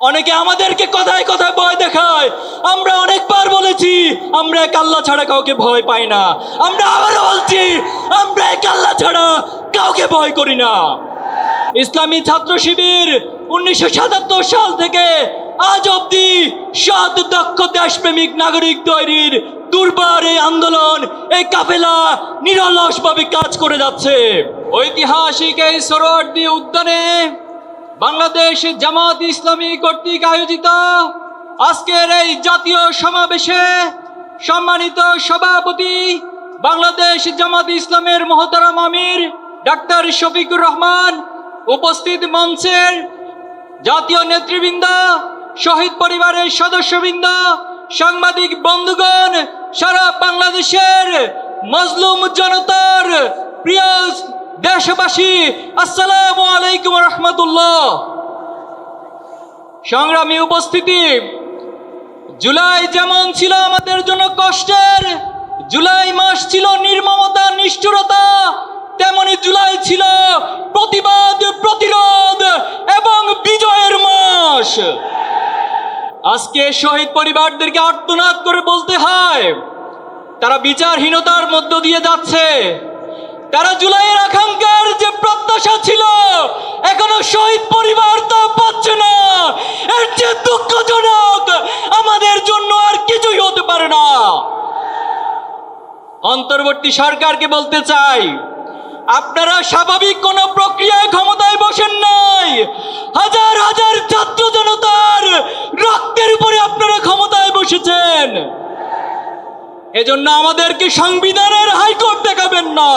অনেকে আমাদেরকে কথায় কথায় ভয় দেখায়। আমরা অনেকবার বলেছি, আমরা এক আল্লাহ ছাড়া কাউকে ভয় পাই না। আমরা আবারও বলছি, আমরা এক আল্লাহ ছাড়া কাউকে ভয় করি না। ইসলামী ছাত্র শিবির উনিশশো সাতাত্তর সাল থেকে আজ অব্দি সৎ দক্ষ দেশপ্রেমিক নাগরিক তৈরির দুর্বার এই আন্দোলন, এই কাফেলা নিরলসভাবে কাজ করে যাচ্ছে। ঐতিহাসিক এই সরোয়ার্দী উদ্যানে বাংলাদেশ জামাত ইসলামী কর্তৃক আয়োজিত আজকের এই জাতীয় সমাবেশে সম্মানিত সভাপতি বাংলাদেশ জামাত ইসলামের মহতারাম আমির, ডাক্তার শফিকুর রহমান, উপস্থিত মঞ্চের জাতীয় নেতৃবৃন্দ, শহীদ পরিবারের সদস্যবৃন্দ, সাংবাদিক বন্ধুগণ, সারা বাংলাদেশের মজলুম জনতার প্রিয় দেশবাসী, আসসালামু আলাইকুম রহমতুল্লাহ। সংগ্রামী উপস্থিতি, জুলাই যেমন ছিল আমাদের জন্য কষ্টের, জুলাই মাস ছিল নির্মমতা, নিষ্ঠুরতা, তেমনি জুলাই ছিল প্রতিবাদ, প্রতিরোধ এবং বিজয়ের মাস। আজকে শহীদ পরিবারদেরকে আর্তনাদ করে বলতে হয়, তারা বিচারহীনতার মধ্য দিয়ে যাচ্ছে। তারা জুলাইয়ের আকাঙ্ক্ষার যে প্রত্যাশা ছিল, এখনও শহীদ পরিবার তা পাচ্ছে না। এর যে দুঃখজনক আমাদের জন্য আর কিছুই হতে পারে না। অন্তর্বর্তী সরকারকে বলতে চাই, আপনারা স্বাভাবিক কোনো প্রক্রিয়ায় ক্ষমতায় বসেন নাই। হাজার হাজার ছাত্র জনতার রক্তের উপরে আপনারা ক্ষমতায় বসেছেন। এজন্য আমাদেরকে সংবিধানের হাইকোর্ট দেখাবেন না।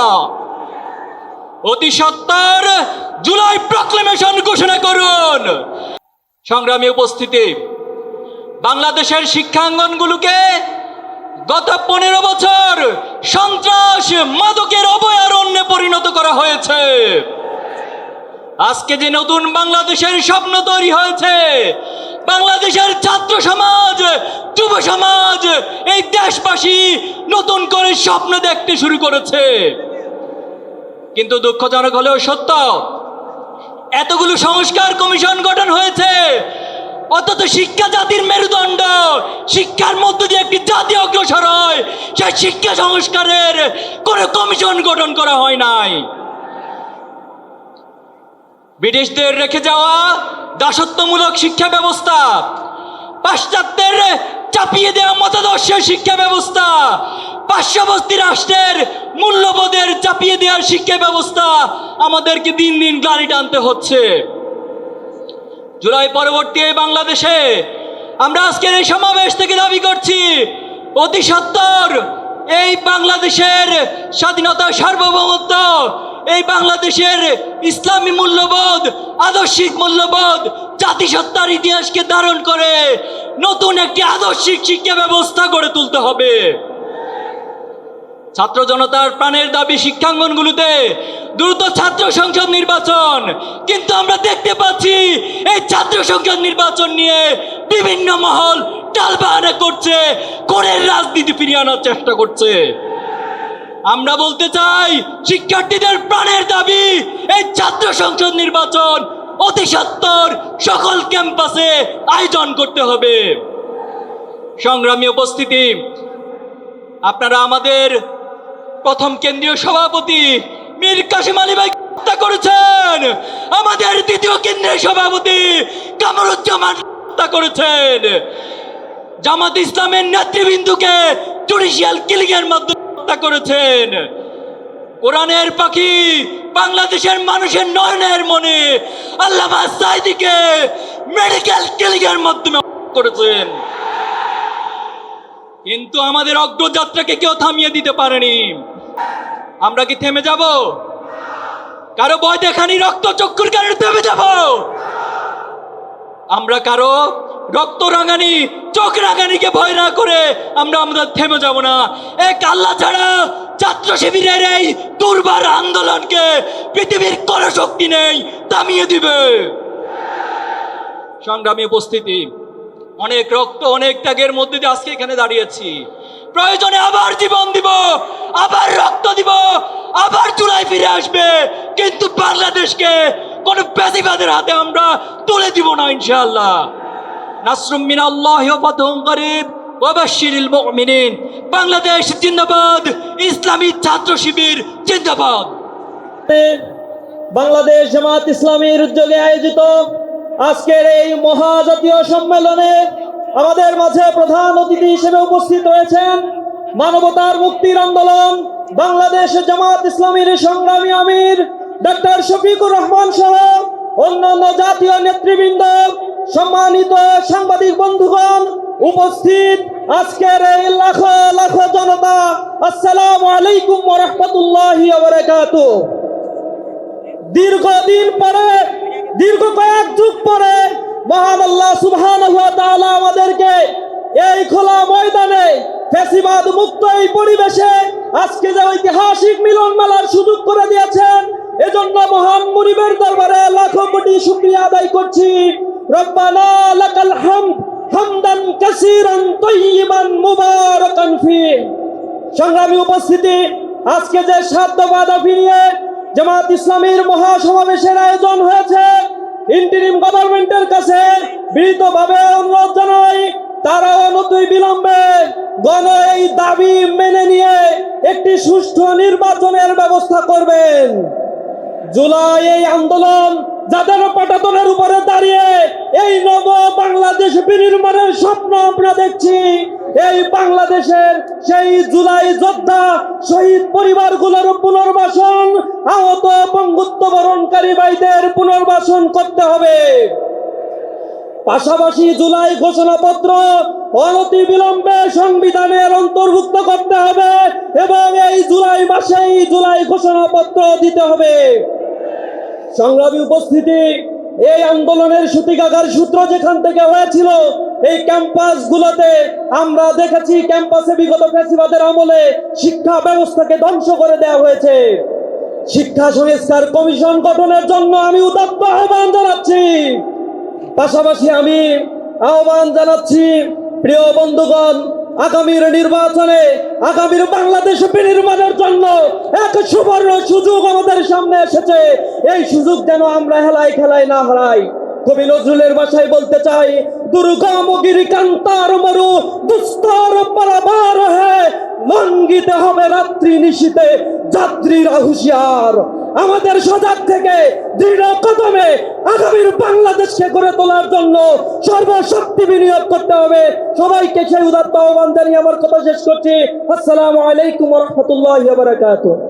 অতি সত্তর জুলাই প্রক্লেমেশন ঘোষণা করুন। সংগ্রামী উপস্থিতি, বাংলাদেশের শিক্ষাঙ্গনগুলোকে গত পনেরো বছর সন্ত্রাস মাদকের অভয়ারণ্যে পরিণত করা হয়েছে। আজকে যে নতুন বাংলাদেশের স্বপ্ন তৈরি হয়েছে, বাংলাদেশের ছাত্র সমাজ, যুব সমাজ, এই দেশবাসী নতুন করে স্বপ্ন দেখতে শুরু করেছে। কিন্তু দুঃখজনক হলেও সত্য, এতগুলো সংস্কার কমিশন গঠন হয়েছে। অথচ শিক্ষা জাতির মেরুদণ্ড, শিক্ষার মধ্য দিয়ে একটি জাতি অগ্রসর হয়, সেই শিক্ষা সংস্কারের কোনো কমিশন গঠন করা হয় নাই। ব্রিটিশদের রেখে যাওয়া দাসত্বমূলক শিক্ষা ব্যবস্থা, পাশ্চাত্যের চাপিয়ে দেওয়া মতাদর্শের শিক্ষা ব্যবস্থা পার্শ্ববর্তী রাষ্ট্রের মূল্যবোধের চাপিয়ে দেওয়ার শিক্ষা ব্যবস্থা আমাদেরকে দিন দিন গাড়ি টানতে হচ্ছে। জুলাই পরবর্তী এই বাংলাদেশে আমরা আজকের এই সমাবেশ থেকে দাবি করছি, অতি সত্তর এই বাংলাদেশের স্বাধীনতা সার্বভৌমত্ব, এই বাংলাদেশের ইসলামী মূল্যবোধ, আদর্শিক মূল্যবোধ, জাতিসত্তার ইতিহাসকে ধারণ করে নতুন একটি আদর্শিক শিক্ষা ব্যবস্থা গড়ে তুলতে হবে। ছাত্র জনতার প্রাণের দাবি শিক্ষাঙ্গনগুলোতে দ্রুত ছাত্র সংসদ নির্বাচন। কিন্তু আমরা দেখতে পাচ্ছি এই ছাত্র সংসদ নির্বাচন নিয়ে বিভিন্ন মহল টালবাহানা করছে কোরের রাজনীতি ফিরিয়ে আনার চেষ্টা করছে। আমরা বলতে চাই, শিক্ষার্থীদের প্রাণের দাবি, এই ছাত্র সংসদ নির্বাচন অতি সত্তর সকল ক্যাম্পাসে আয়োজন করতে হবে। সংগ্রামী উপস্থিতি, আপনারা আমাদের প্রথম কেন্দ্রীয় সভাপতি মীর কাশিম আলী ভাই হত্যা করেছেন। আমাদের দ্বিতীয় কেন্দ্রীয় সভাপতি কামরুজ্জামান হত্যা করেছেন। জামাত ইসলামের নেতৃবৃন্দুকে জুডিশিয়াল কিলিংয়ের মাধ্যমে হত্যা করেছেন। কোরআনের পাখি বাংলাদেশের মানুষের নয়নের মনে আল্লামা সাইদিকে মেডিকেল কিলিংয়ের মাধ্যমে করেছেন। কিন্তু আমাদের অগ্রযাত্রাকে কেউ থামিয়ে দিতে পারেনি। আমরা কি থেমে যাব? কারও ভয় দেখানি রক্ত চক্ষুর কারণে থেমে যাব? আমরা কারও রক্ত রাঙানি, চোখ রাঙানিকে ভয় না করে আমরা আমাদের থেমে যাব না। এক আল্লাহ ছাড়া ছাত্র শিবিরের এই দুর্বার আন্দোলনকে পৃথিবীর কোনো শক্তি নেই, থামিয়ে দিবে। সংগ্রামী উপস্থিতি অনেক রক্ত, অনেক ত্যাগের মধ্যে দিয়ে আজকে এখানে দাঁড়িয়েছি। প্রয়োজনে আবার জীবন দিব, আবার রক্ত দিব, আবার চুলাই ফিরে আসবে। কিন্তু বাংলাদেশকে কোনো প্যাসিবাদের হাতে আমরা তুলে দিব না, ইনশাআল্লাহ। নাসরুম মিনাল্লাহি ওয়া ফাতহুম করিব ওয়া বাশশিরিল মুমিনিন। বাংলাদেশ জিন্দাবাদ, ইসলামী ছাত্র শিবির জিন্দাবাদ। বাংলাদেশ জামাত ইসলামীর উদ্যোগে আয়োজিত আজকের এই মহাজাতীয় সম্মেলনে আমাদের মাঝে প্রধান অতিথি হিসেবে উপস্থিত রয়েছেন মানবতার মুক্তির আন্দোলন, বাংলাদেশ জামাত ইসলামীর সংগ্রামী আমির ডক্টর শফিকুর রহমান সহ অন্যান্য জাতীয় নেতৃবৃন্দ, সম্মানিত সাংবাদিক বন্ধুগণ উপস্থিত আজকের এই লাখ লাখ জনতা। আসসালামু আলাইকুম রহমতুল্লাহি দীর্ঘদিন পরে দীর্ঘ কয়েক যুগ পরে মহান আল্লাহ সুবহান আমাদেরকে এই খোলা ময়দানে ফেসিবাদ মুক্ত এই পরিবেশে আজকে যে ঐতিহাসিক মিলন মেলার সুযোগ করে দিয়েছেন, এজন্য মহান মুনিবের দরবারে লাখো কোটি শুকরিয়া আদায় করছি। রব্বানা লাকাল হামদ হামদান কাসীরান তাইয়িবান মুবারাকান ফি। সংগ্রামী উপস্থিতি, আজকে যে দফা দাবি নিয়ে জামাত ইসলামীর মহাসমাবেশের আয়োজন হয়েছে। ইন্টারিম গভর্নমেন্টের কাছে বিনীতভাবে অনুরোধ জানাই তারা অনতই বিলম্বে গণ এই দাবি মেনে নিয়ে একটি সুষ্ঠু নির্বাচনের ব্যবস্থা করবেন। জুলাই এই আন্দোলন যাদের পাটাতনের উপরে দাঁড়িয়ে এই নব বাংলাদেশ বিনির্মাণের স্বপ্ন আমরা দেখছি, এই বাংলাদেশের সেই জুলাই যোদ্ধা শহীদ পরিবারগুলোর পুনর্বাসন, আহত পঙ্গুত্ব বরণকারী ভাইদের পুনর্বাসন করতে হবে। পাশাপাশি জুলাই ঘোষণাপত্র অনতি বিলম্বে সংবিধানের অন্তর্ভুক্ত করতে হবে এবং এই জুলাই মাসেই জুলাই ঘোষণাপত্র দিতে হবে। সংগ্রামী উপস্থিতি, এই আন্দোলনের সূতিকাগার সূত্র যেখান থেকে হয়েছিল, এই ক্যাম্পাসগুলোতে আমরা দেখেছি, ক্যাম্পাসে বিগত ফ্যাসিবাদের আমলে শিক্ষা ব্যবস্থাকে ধ্বংস করে দেওয়া হয়েছে। শিক্ষা সংস্কার কমিশন গঠনের জন্য আমি উদাত্ত আহ্বান জানাচ্ছি। পাশাপাশি আমি আহ্বান জানাচ্ছি প্রিয় বন্ধুগণ আগামীর নির্বাচনে, আগামীর বাংলাদেশ বিনির্মাণের জন্য এক সুবর্ণ সুযোগ আমাদের সামনে এসেছে। এই সুযোগ যেন আমরা হেলায় খেলায় না হারাই। কবি নজরুলের ভাষায় বলতে চাই দুর্গম গিরি কান্তার মরু, দুস্তর পরাবার হ্যাঁ লঙ্ঘিতে হবে রাত্রি নিশীতে যাত্রীরা হুঁশিয়ার। আমাদের সজাগ থেকে দৃঢ় কদমে আগামীর বাংলাদেশকে গড়ে তোলার জন্য সর্বশক্তি বিনিয়োগ করতে হবে। সবাইকে সেই উদাত্ত আহ্বান জানিয়ে আমার কথা শেষ করছি। আসসালামু আলাইকুম রহমতুল্লাহ